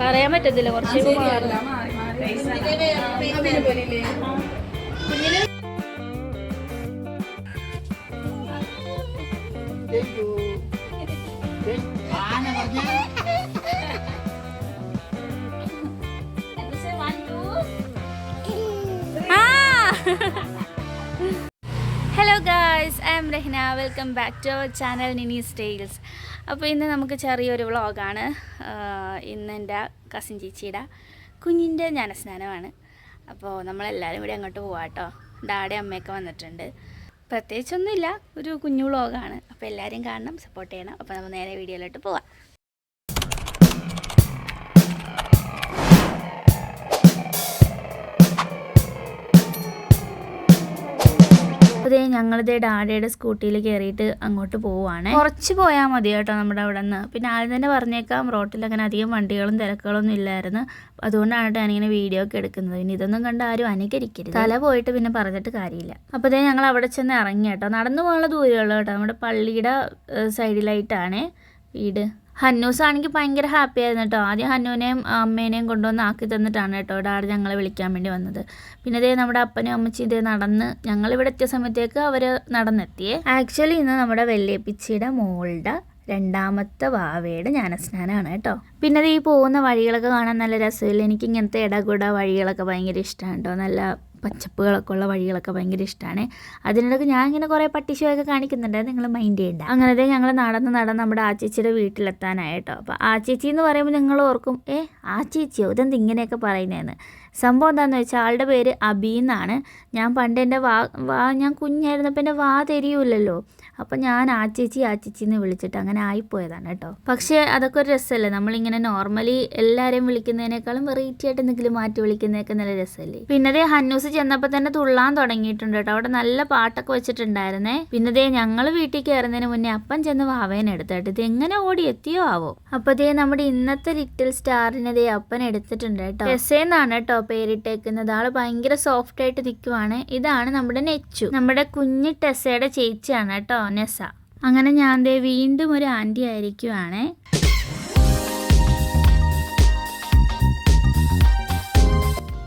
പറയാൻ പറ്റത്തില്ല കുറച്ച്? Hello guys I'm Rahna welcome back to our channel Nini's tales അപ്പോൾ ഇന്ന് നമുക്ക് ചെറിയൊരു വ്ളോഗാണ്. ഇന്ന് എന്റെ കസിൻ ചേച്ചിയുടെ കുഞ്ഞിന്റെ ജ്ഞാനസ്നാനമാണ്. അപ്പോൾ നമ്മളെല്ലാവരും കൂടി അങ്ങോട്ട് പോവാം കേട്ടോ ഡാഡി അമ്മയൊക്കെ വന്നിട്ടുണ്ട്. പ്രത്യേകിച്ചൊന്നുമില്ല ഒരു കുഞ്ഞു വ്ളോഗാണ്. അപ്പോൾ എല്ലാവരും കാണണം സപ്പോർട്ട് ചെയ്യണം. അപ്പോൾ നമ്മൾ നേരെ വീഡിയോയിലോട്ട് പോവാം. അതേ ഞങ്ങളിതേ ഡാഡയുടെ സ്കൂട്ടിയിൽ കയറിയിട്ട് അങ്ങോട്ട് പോവാണ് കുറച്ച് പോയാൽ മതി കേട്ടോ നമ്മുടെ അവിടെ നിന്ന് പിന്നെ ആദ്യം തന്നെ പറഞ്ഞേക്കാം റോട്ടിൽ അങ്ങനെ അധികം വണ്ടികളും തിരക്കുകളൊന്നും ഇല്ലായിരുന്നു. അതുകൊണ്ടാണ് കേട്ടോ ഞാനിങ്ങനെ വീഡിയോ ഒക്കെ എടുക്കുന്നത്. പിന്നെ ഇതൊന്നും കണ്ട് ആരും അനുകരിക്കരുത്. തല പോയിട്ട് പിന്നെ പറഞ്ഞിട്ട് കാര്യമില്ല. അപ്പോൾ ദേ ഞങ്ങൾ അവിടെ ചെന്ന് ഇറങ്ങി കേട്ടോ. നടന്നു പോകാനുള്ള ദൂരമുള്ളൂ കേട്ടോ. നമ്മുടെ പള്ളിയുടെ സൈഡിലായിട്ടാണ് വീട്. ഹന്നൂസ് ആണെങ്കിൽ ഭയങ്കര ഹാപ്പി ആയിരുന്നു കേട്ടോ. ആദ്യം ഹന്നൂനെയും അമ്മേനെയും കൊണ്ടുവന്ന് ആക്കി തന്നിട്ടാണ് കേട്ടോ ഡാഡി ഞങ്ങളെ വിളിക്കാൻ വേണ്ടി വന്നത്. പിന്നെ ഇതേ നമ്മുടെ അപ്പനും അമ്മച്ചി ഇതേ നടന്ന് ഞങ്ങൾ ഇവിടെ എത്തിയ സമയത്തേക്ക് അവർ നടന്നെത്തിയേ ആക്ച്വലി ഇന്ന് നമ്മുടെ വെള്ളിയപ്പിച്ചിയുടെ മോളുടെ രണ്ടാമത്തെ വാവയുടെ ജ്ഞാനസ്നാനമാണ് കേട്ടോ. പിന്നെ ഈ പോകുന്ന വഴികളൊക്കെ കാണാൻ നല്ല രസമില്ല? എനിക്ക് ഇങ്ങനത്തെ ഇടകൂട വഴികളൊക്കെ ഭയങ്കര ഇഷ്ടമാണ് കേട്ടോ. നല്ല പച്ചപ്പുകളൊക്കെ ഉള്ള വഴികളൊക്കെ ഭയങ്കര ഇഷ്ടമാണ് അതിനിടയ്ക്ക് ഞാൻ ഇങ്ങനെ കുറേ പട്ടിഷോയൊക്കെ കാണിക്കുന്നുണ്ട്. നിങ്ങൾ മൈൻഡ് ചെയ്യണ്ട. അങ്ങനത്തെ ഞങ്ങൾ നടന്ന് നടന്ന് നമ്മുടെ ആ ചേച്ചിയുടെ വീട്ടിലെത്താനായി അപ്പോൾ ആ ചേച്ചി എന്ന് പറയുമ്പോൾ നിങ്ങൾ ഓർക്കും ഏ ആ ചേച്ചിയോ ഇതെന്ത് ഇങ്ങനെയൊക്കെ പറയുന്നതെന്ന് സംഭവം എന്താണെന്ന് വെച്ചാൽ ആളുടെ പേര് അബി എന്നാണ്. ഞാൻ പണ്ട് എന്റെ വാ വാ ഞാൻ കുഞ്ഞായിരുന്നപ്പോൾ എന്റെ വാ തിരിയൂലല്ലോ. അപ്പം ഞാൻ ആ ചേച്ചി ആ ചേച്ചി എന്ന് വിളിച്ചിട്ട് അങ്ങനെ ആയിപ്പോയതാണ് കേട്ടോ. പക്ഷേ അതൊക്കെ ഒരു രസമല്ലേ? നമ്മളിങ്ങനെ നോർമലി എല്ലാവരെയും വിളിക്കുന്നതിനേക്കാളും വെറൈറ്റി ആയിട്ട് എന്തെങ്കിലും മാറ്റി വിളിക്കുന്നതൊക്കെ നല്ല രസമല്ലേ? പിന്നെ ദേ ഹന്നൂസ് ചെന്നപ്പോൾ തന്നെ തുള്ളാൻ തുടങ്ങിയിട്ടുണ്ട് കേട്ടോ. അവിടെ നല്ല പാട്ടൊക്കെ വെച്ചിട്ടുണ്ടായിരുന്നേ. പിന്നെ ദേ ഞങ്ങൾ വീട്ടിൽ കയറുന്നതിന് മുന്നേ അപ്പം ചെന്ന് വാവേനെ എടുത്തിട്ട് ഇത് എങ്ങനെ ഓടി എത്തിയോ ആവോ? അപ്പോൾ ദേ നമ്മുടെ ഇന്നത്തെ ലിറ്റിൽ സ്റ്റാറിനെ ദേ അപ്പൻ എടുത്തിട്ടുണ്ട് കേട്ടോ. രസേന്നാണ് കേട്ടോ. പേരിട്ടേക്കുന്നത്. ആൾ ഭയങ്കര സോഫ്റ്റ് ആയിട്ട് നിൽക്കുവാണ് ഇതാണ് നമ്മുടെ നെച്ചു. നമ്മുടെ കുഞ്ഞു ടെസയുടെ ചേച്ചിയാണ് കേട്ടോ നെസ. അങ്ങനെ ഞാൻ ദേ വീണ്ടും ഒരു ആന്റി ആയിരിക്കുവാണേ.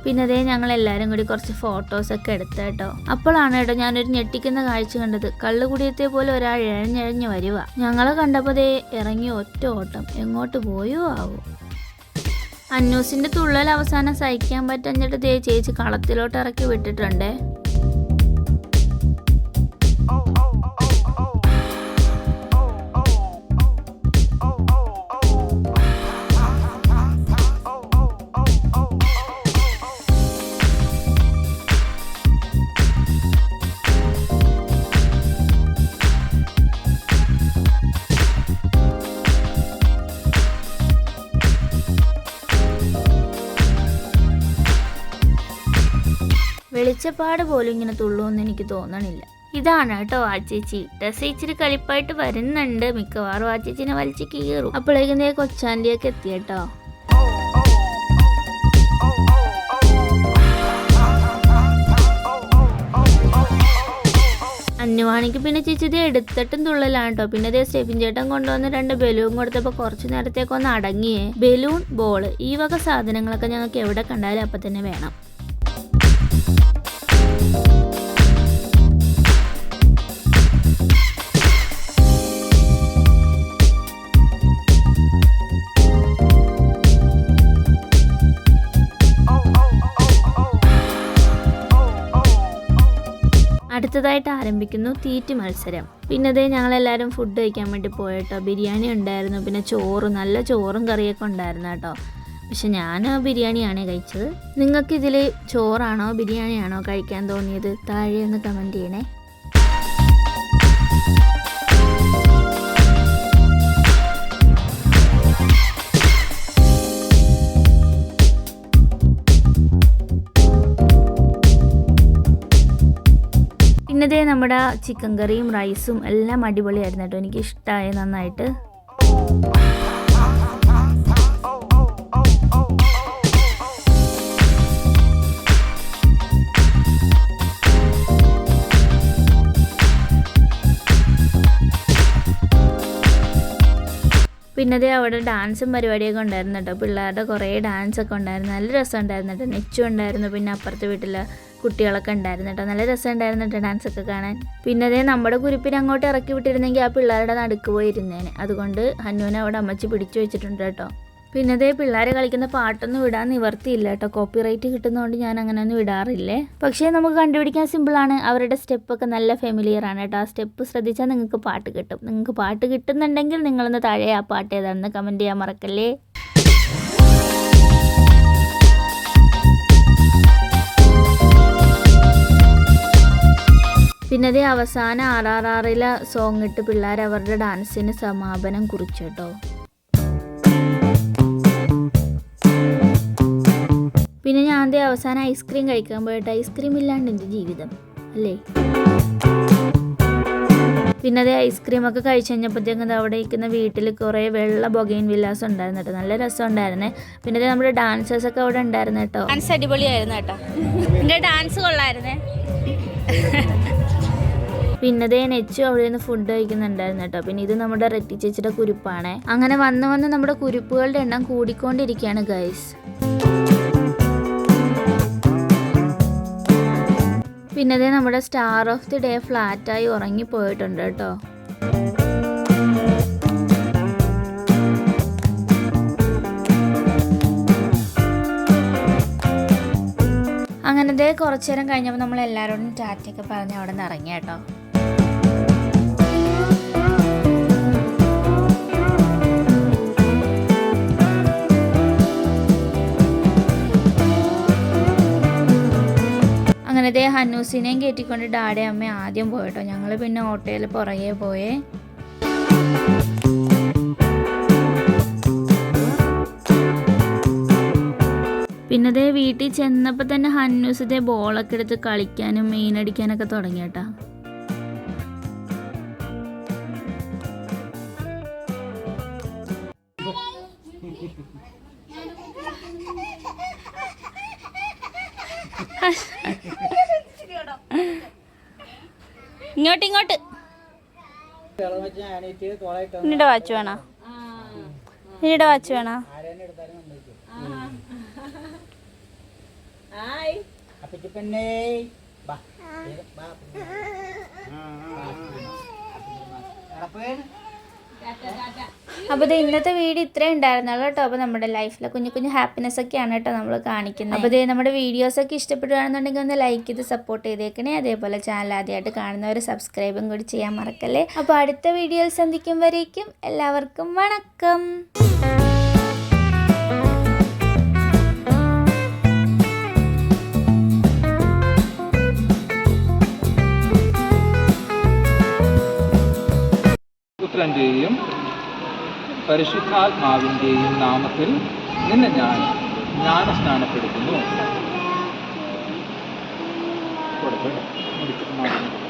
പിന്നെ അതേ ഞങ്ങൾ എല്ലാവരും കൂടി കുറച്ച് ഫോട്ടോസൊക്കെ എടുത്ത കേട്ടോ. അപ്പോഴാണ് കേട്ടോ ഞാനൊരു ഞെട്ടിക്കുന്ന കാഴ്ച കണ്ടത്. കള്ളുകുടിയത്തെ പോലെ ഒരാൾ ഇഴഞ്ഞഴഞ്ഞ് വരുക ഞങ്ങളെ കണ്ടപ്പോൾ ദേ ഇറങ്ങി ഒറ്റ ഓട്ടം. എങ്ങോട്ട് പോയോ ആവോ? അന്നൂസിന്റെ തുള്ളൽ അവസാനം സഹിക്കാൻ പറ്റഞ്ഞിട്ട് ദേ ചേച്ചി കളത്തിലോട്ട് ഇറക്കി വിട്ടിട്ടുണ്ടേ. വെളിച്ചപ്പാട് പോലും ഇങ്ങനെ തുള്ളുമെന്ന് എനിക്ക് തോന്നണില്ല. ഇതാണ് കേട്ടോ ആ ചേച്ചി ഇച്ചിരി കളിപ്പായിട്ട് വരുന്നുണ്ട്. മിക്കവാറും ആ ചേച്ചിനെ വലിച്ച് കീറും. അപ്പോഴേക്കും ദേ കൊച്ചാന്റെയൊക്കെ എത്തി കേട്ടോ. അന്നുവാണിക്ക് പിന്നെ ചേച്ചി ഇത് എടുത്തിട്ടും തുള്ളലാണ് കേട്ടോ. പിന്നെ ഇതേ സ്റ്റെഫിൻ ചേട്ടൻ കൊണ്ടുവന്ന് രണ്ട് ബലൂൺ കൊടുത്തപ്പോൾ കുറച്ച് നേരത്തേക്കൊന്ന് അടങ്ങിയേ. ബലൂൺ ബോൾ ഈ വക സാധനങ്ങളൊക്കെ ഞങ്ങൾക്ക് എവിടെ കണ്ടാലും അപ്പം തന്നെ വേണം. അടുത്തതായിട്ട് ആരംഭിക്കുന്നു തീറ്റ് മത്സരം. പിന്നെ അതേ ഞങ്ങളെല്ലാവരും ഫുഡ് കഴിക്കാൻ വേണ്ടി പോയട്ടോ. ബിരിയാണി ഉണ്ടായിരുന്നു. പിന്നെ ചോറ് നല്ല ചോറും കറിയൊക്കെ ഉണ്ടായിരുന്നു കേട്ടോ. പക്ഷെ ഞാൻ ബിരിയാണിയാണ് കഴിച്ചത്. നിങ്ങൾക്കിതിൽ ചോറാണോ ബിരിയാണിയാണോ കഴിക്കാൻ തോന്നിയത്? താഴെ ഒന്ന് കമന്റ് ചെയ്യണേ. പിന്നെ ദേ നമ്മുടെ ചിക്കൻ കറിയും റൈസും എല്ലാം അടിപൊളിയായിരുന്നു കേട്ടോ. എനിക്ക് ഇഷ്ടമായി നന്നായിട്ട്. പിന്നെ അതേ അവിടെ ഡാൻസും പരിപാടിയൊക്കെ ഉണ്ടായിരുന്നു കേട്ടോ. പിള്ളേരുടെ കുറേ ഡാൻസ് ഒക്കെ ഉണ്ടായിരുന്നു. നല്ല രസം ഉണ്ടായിരുന്നു കേട്ടോ. നെച്ചു ഉണ്ടായിരുന്നു. പിന്നെ അപ്പുറത്തെ വീട്ടിലെ കുട്ടികളൊക്കെ ഉണ്ടായിരുന്നു കേട്ടോ. നല്ല രസം ഉണ്ടായിരുന്നു കേട്ടോ ഡാൻസ് ഒക്കെ കാണാൻ. പിന്നെ അതേ നമ്മുടെ കുരിപ്പിനെ അങ്ങോട്ട് ഇറക്കി വിട്ടിരുന്നെങ്കിൽ ആ പിള്ളേരുടെ നടുക്ക് പോയിരുന്നേനെ. അതുകൊണ്ട് ഹന്നുവിനെ അവിടെ അമ്മച്ചി പിടിച്ചു വെച്ചിട്ടുണ്ട് കേട്ടോ. പിന്നെ അതേ പിള്ളേരെ കളിക്കുന്ന പാട്ടൊന്നും വിടാൻ നിവർത്തിയില്ല കേട്ടോ. കോപ്പിറൈറ്റ് കിട്ടുന്നതുകൊണ്ട് ഞാൻ അങ്ങനെയൊന്നും വിടാറില്ലേ? പക്ഷേ നമുക്ക് കണ്ടുപിടിക്കാൻ സിമ്പിളാണ്. അവരുടെ സ്റ്റെപ്പൊക്കെ നല്ല ഫെമിലിയർ ആണ് കേട്ടോ. ആ സ്റ്റെപ്പ് ശ്രദ്ധിച്ചാൽ നിങ്ങൾക്ക് പാട്ട് കിട്ടും. നിങ്ങൾക്ക് പാട്ട് കിട്ടുന്നുണ്ടെങ്കിൽ നിങ്ങളൊന്ന് താഴെ ആ പാട്ട് ഏതാണെന്ന് കമന്റ് ചെയ്യാൻ മറക്കല്ലേ? പിന്നെ അതേ അവസാനം ആർ ആർ ആറിലെ സോങ് ഇട്ട് പിള്ളേർ അവരുടെ ഡാൻസിന് സമാപനം കുറിച്ചു കേട്ടോ. അവസാനം ഐസ്ക്രീം കഴിക്കാൻ പോയിട്ട് ഐസ്ക്രീം ഇല്ലാണ്ട് എന്റെ ജീവിതം അല്ലേ? പിന്നെ അതേ ഐസ്ക്രീം ഒക്കെ കഴിച്ച് കഴിഞ്ഞപ്പോഴത്തേക്കും അവിടെ ഇരിക്കുന്ന വീട്ടിൽ കുറേ വെള്ള ബൊഗൈൻ വില്ലാസം ഉണ്ടായിരുന്നു കേട്ടോ. നല്ല രസം ഉണ്ടായിരുന്നേ. പിന്നെ ദേ നമ്മുടെ ഡാൻസേഴ്സ് ഒക്കെ അവിടെ ഉണ്ടായിരുന്നു കേട്ടോ. ഡാൻസ് അടിപൊളിയായിരുന്നു കേട്ടോ. എന്റെ ഡാൻസ് കൊള്ളായിരുന്നേ. പിന്നെ ദേ നെച്ചു അവിടെ നിന്ന് ഫുഡ് കഴിക്കുന്നുണ്ടായിരുന്നു കേട്ടോ. പിന്നെ ഇത് നമ്മുടെ റെറ്റി ചേച്ചിയുടെ കുരുപ്പാണ്. അങ്ങനെ വന്ന് വന്ന് നമ്മുടെ കുരുപ്പുകളുടെ എണ്ണം കൂടിക്കൊണ്ടിരിക്കുകയാണ് ഗൈസ് പിന്നെ ദേ നമ്മുടെ സ്റ്റാർ ഓഫ് ദി ഡേ ഫ്ലാറ്റായി ഉറങ്ങിപ്പോയിട്ടുണ്ട് കേട്ടോ. അങ്ങനത്തെ കുറച്ചു നേരം കഴിഞ്ഞപ്പോൾ നമ്മൾ എല്ലാവരോടും ടാറ്റയൊക്കെ പറഞ്ഞ് അവിടെ നിന്ന് ഇറങ്ങി കേട്ടോ. അങ്ങനെ ദേ ഹന്നൂസിനെയും കയറ്റിക്കൊണ്ട് ഡാഡി അമ്മ ആദ്യം പോയിട്ടോ. ഞങ്ങൾ പിന്നെ ഓട്ടോയിൽ പുറകെ പോയേ. പിന്നെ ദേ വീട്ടിൽ ചെന്നപ്പോൾ തന്നെ ഹന്നൂസ് ദേ ബോളൊക്കെ എടുത്ത് കളിക്കാനും മീനടിക്കാനൊക്കെ തുടങ്ങി കേട്ടാ ഇങ്ങോട്ട് ഇങ്ങോട്ട് എന്നിട്ട് വാച്ച് വേണോ എന്നിട്ട് വാച്ച് വേണോ നടപ്പേണ് അപ്പോൾ ഇത് ഇന്നത്തെ വീഡിയോ ഇത്രയും ഉണ്ടായിരുന്നുള്ളൂ കേട്ടോ. അപ്പോൾ നമ്മുടെ ലൈഫിലെ കുഞ്ഞു കുഞ്ഞു ഹാപ്പിനെസ് ഒക്കെയാണ് കേട്ടോ നമ്മൾ കാണിക്കുന്നത്. അപ്പോൾ ഇത് നമ്മുടെ വീഡിയോസ് ഒക്കെ ഇഷ്ടപ്പെടുകയാണെന്നുണ്ടെങ്കിൽ ഒന്ന് ലൈക്ക് ചെയ്ത് സപ്പോർട്ട് ചെയ്തേക്കണേ. അതേപോലെ ചാനൽ ആദ്യമായിട്ട് കാണുന്നവർ സബ്സ്ക്രൈബും കൂടി ചെയ്യാൻ മറക്കല്ലേ. അപ്പോൾ അടുത്ത വീഡിയോയിൽ സന്ധിക്കും വരേക്കും എല്ലാവർക്കും വണക്കം. പുത്രന്റെയും പരിശുദ്ധാത്മാവിന്റെയും നാമത്തിൽ നിന്നെ ഞാൻ ജ്ഞാനസ്നാനപ്പെടുത്തുന്നു കൊടുക്കട്ടെ. മുടിക്ക് മാറ്റി.